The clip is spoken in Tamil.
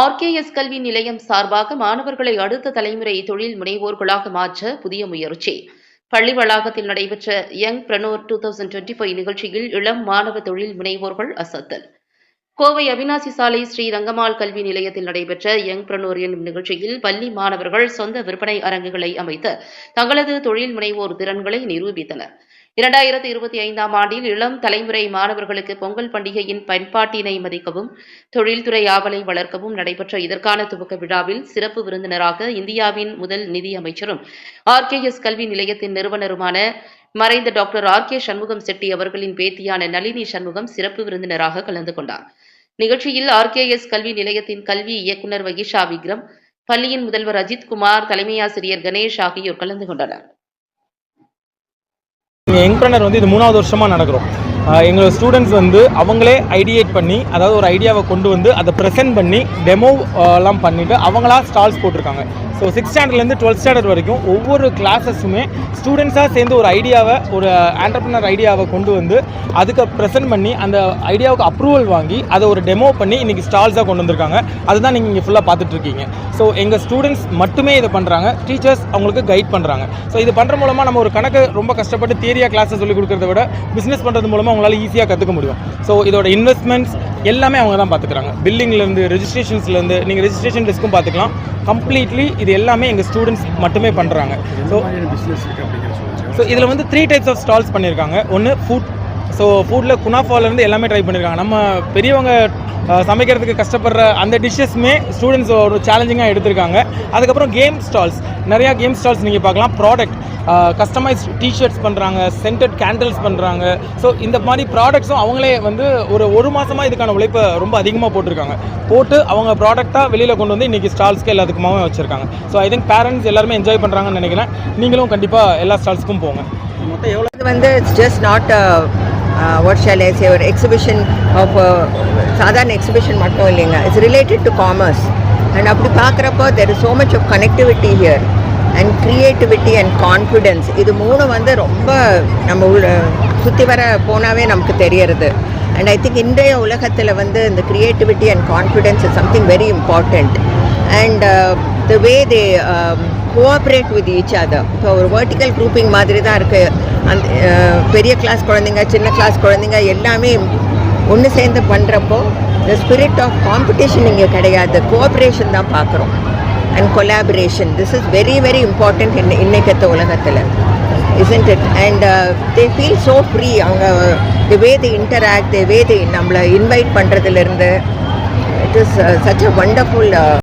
ஆர்கேஎஸ் கல்வி நிலையம் சார்பாக மாணவர்களை அடுத்த தலைமுறை தொழில் முனைவோர்களாக மாற்ற புதிய முயற்சி. பள்ளி வளாகத்தில் நடைபெற்ற young preneur two thousand twenty five நிகழ்ச்சியில் இளம் மாணவ தொழில் முனைவோர்கள் அசத்தல். கோவை அவினாசி சாலை ஸ்ரீ ரங்கம்மாள் கல்வி நிலையத்தில் நடைபெற்ற யங் பிரனோர் என்னும் நிகழ்ச்சியில் பள்ளி மாணவர்கள் சொந்த விற்பனை அரங்குகளை அமைத்து தங்களது தொழில் முனைவோர் திறன்களை நிரூபித்தனர். இரண்டாயிரத்து இருபத்தி ஐந்தாம் ஆண்டில் இளம் தலைமுறை மாணவர்களுக்கு பொங்கல் பண்டிகையின் பயன்பாட்டினை மதிக்கவும் தொழில்துறை ஆவலை வளர்க்கவும் நடைபெற்ற இதற்கான துவக்க விழாவில் சிறப்பு விருந்தினராக இந்தியாவின் முதல் நிதி அமைச்சரும் எஸ் கல்வி நிலையத்தின் நிறுவனருமான மறைந்த doctor R K Shanmugam Chetty அவர்களின் பேத்தியான நளினி சண்முகம் சிறப்பு விருந்தினராக கலந்து கொண்டார். நிகழ்ச்சியில் ஆர் கே எஸ் கல்வி நிலையத்தின் கல்வி இயக்குநர் வகிஷா விக்ரம் பள்ளியின் முதல்வர் அஜித் குமார் தலைமையாசிரியர் கணேஷ் ஆகியோர் கலந்து கொண்டனர். யங்ப்ரனர் வந்து இது மூணாவது வருஷமாக நடக்கிறோம். எங்களோட ஸ்டூடெண்ட்ஸ் வந்து அவங்களே ஐடியேட் பண்ணி அதாவது ஒரு ஐடியாவை கொண்டு வந்து அதை ப்ரெசென்ட் பண்ணி டெமோ எல்லாம் பண்ணிவிட்டு அவங்களா ஸ்டால்ஸ் போட்டிருக்காங்க. ஸோ சிக்ஸ் ஸ்டாண்டர்ட்லேருந்து டுவெல்த் ஸ்டாண்டர்ட் வரைக்கும் ஒவ்வொரு கிளாஸஸுமே ஸ்டூடெண்ட்ஸாக சேர்ந்து ஒரு ஐடியாவை ஒரு ஆண்டர்பிரினர் ஐடியாவை கொண்டு வந்து அதுக்கு ப்ரெசென்ட் பண்ணி அந்த ஐடியாவுக்கு அப்ரூவல் வாங்கி அதை ஒரு டெமோ பண்ணி இன்றைக்கி ஸ்டால்ஸாக கொண்டு வந்திருக்காங்க. அதுதான் நீங்கள் இங்கே ஃபுல்லாக பார்த்துட்ருக்கீங்க. ஸோ எங்கள் ஸ்டூடெண்ட்ஸ் மட்டுமே இதை பண்ணுறாங்க டீச்சர்ஸ் அவங்களுக்கு கைட் பண்ணுறாங்க ஸோ இது பண்ணுற மூலமாக நம்ம ஒரு கணக்கு ரொம்ப கஷ்டப்பட்டு தியரியாக கிளாஸை சொல்லிக் கொடுக்குறத விட பிஸ்னஸ் பண்ணுறது மூலமாக அவங்களால ஈஸியாக கற்றுக்க முடியும். ஸோ இதோட இன்வெஸ்ட்மெண்ட்ஸ் எல்லாமே அவங்க தான் பார்த்துக்கிறாங்க பில்லிங்லேருந்து ரெஜிஸ்ட்ரேஷன்ஸ்லேருந்து நீங்கள் ரெஜிஸ்ட்ரேஷன் டெஸ்க்கும் பார்த்துக்கலாம் கம்ப்ளீட்லி இது எல்லாமே எங்கள் ஸ்டூடெண்ட்ஸ் மட்டுமே பண்ணுறாங்க ஸோ ஸோ இதில் வந்து த்ரீ டைப்ஸ் ஆஃப் ஸ்டால்ஸ் பண்ணியிருக்காங்க ஒன்று ஃபுட் ஸோ ஃபுட்டில் குனாஃபாலேருந்து எல்லாமே ட்ரை பண்ணியிருக்காங்க நம்ம பெரியவங்க சமைக்கிறதுக்கு கஷ்டப்படுற அந்த டிஷ்ஷஸ்மே ஸ்டூடெண்ட்ஸ் ஒரு சேலஞ்சிங்காக எடுத்திருக்காங்க. அதுக்கப்புறம் கேம் ஸ்டால்ஸ் நிறையா கேம் ஸ்டால்ஸ் நீங்கள் பார்க்கலாம். ப்ராடக்ட் கஸ்டமைஸ் டிஷர்ட்ஸ் பண்ணுறாங்க சென்டட் கேண்டில்ஸ் பண்ணுறாங்க ஸோ இந்த மாதிரி ப்ராடக்ட்ஸும் அவங்களே வந்து ஒரு ஒரு மாதமாக இதுக்கான உழைப்பை ரொம்ப அதிகமாக போட்டிருக்காங்க. போட்டு அவங்க ப்ராடக்டாக வெளியில் கொண்டு வந்து இன்றைக்கி ஸ்டால்ஸ்க்கு எல்லாத்துக்குமாவும் வச்சுருக்காங்க. ஸோ ஐ திங்க் பேரண்ட்ஸ் எல்லாருமே என்ஜாய் பண்ணுறாங்கன்னு நினைக்கிறேன். நீங்களும் கண்டிப்பாக எல்லா ஸ்டால்ஸ்க்கும் போங்க. மொத்தம் எவ்வளோ வந்து it's just not what shall I say ஒரு எக்ஸிபிஷன் ஆஃப் uh, சாதாரண எக்ஸிபிஷன் மட்டும் இல்லைங்க. It's related to commerce and அப்படி பார்க்குறப்போ there is so much of connectivity here and creativity and confidence இது மூணு வந்து ரொம்ப நம்ம உள்ள சுற்றி வர போனாவே நமக்கு தெரியறது. அண்ட் ஐ திங்க் இன்றைய உலகத்தில் வந்து இந்த creativity and confidence is something very important and the way they cooperate with each other இப்போ ஒரு வெர்டிக்கல் குரூப்பிங் மாதிரி தான் இருக்குது அந்த பெரிய கிளாஸ் குழந்தைங்க சின்ன கிளாஸ் குழந்தைங்க எல்லாமே ஒன்று சேர்ந்து பண்ணுறப்போ த ஸ்பிரிட் ஆஃப் காம்படிஷன் இங்கே கிடையாது. கோஆப்ரேஷன் தான் பார்க்குறோம். And collaboration this is very very important in இன்னைக்கத்த உலகத்தில். Isn't it and they uh, feel so free அவங்க the way the interact the way the நம்மளை invite பண்ணுறதுலேருந்து it is such a wonderful